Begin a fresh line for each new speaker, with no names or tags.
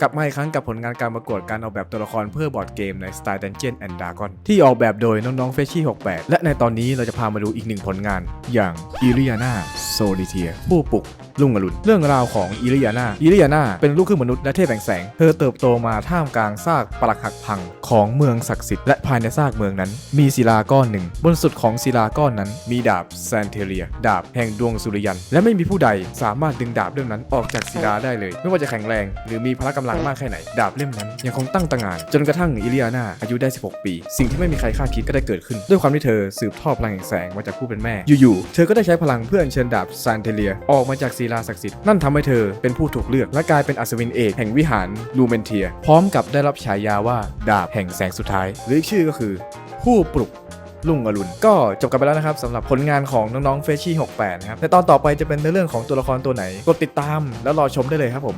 กลับมาอีกครั้งกับผลงานการประกวดการออกแบบตัวละครเพื่อบอร์ดเกมในสไตล์ Dungeon and Dragon ที่ออกแบบโดยน้องๆเฟชชี่68 และในตอนนี้เราจะพามาดูอีกหนึ่งผลงานอย่างอิริยานาโซลิเทียผู้ปลุก ลุงอรุณเรื่องราวของอิริยานาอิริยานาเป็นลูกครึ่งมนุษย์และเทพแห่งแสง เธอเติบโตมาท่ามกลางซากปรักหักพังของเมืองศักดิ์สิทธิ์และภายในซากเมืองนั้น มีศิลาก้อนหนึ่ง บนสุดของศิลาก้อนนั้น มีดาบแซนเทเรีย ดาบแห่งดวงสุริยัน และไม่มีผู้ใดสามารถดึงดาบเล่มนั้นออกจากศิลาได้เลย ไม่ว่าจะแข็งแรง หรือมีพละกำลังมากแค่ไหน ดาบเล่มนั้น ยังคงตั้งตระหง่านจนกระทั่งอิริยานาอายุได้ 16 ปี สิ่งที่ไม่มีใครคาดคิดก็ได้เกิดขึ้น ด้วยความที่เธอสืบทอดพลังแห่งแสงมาจากผู้เป็นแม่ อยู่ๆ เธอก็ได้ใช้พลังเพื่ออัญเชิญดาบซานเทเลียออกมาจากศิลาศักดิ์สิทธิ์นั่นทำให้เธอเป็นผู้ถูกเลือกและกลายเป็นอัศวินเอกแห่งวิหารลูเมนเทีย พร้อมกับได้รับฉายาว่าดาบแห่งแสงสุดท้าย หรืออีกชื่อก็คือ ผู้ปลุกลุงอรุณก็จบกันไปแล้วนะครับสำหรับผลงานของน้องๆเฟชชี่68นะครับในตอนต่อไปจะเป็นในเรื่องของตัวละครตัวไหนกดติดตามแล้วรอชมได้เลยครับผม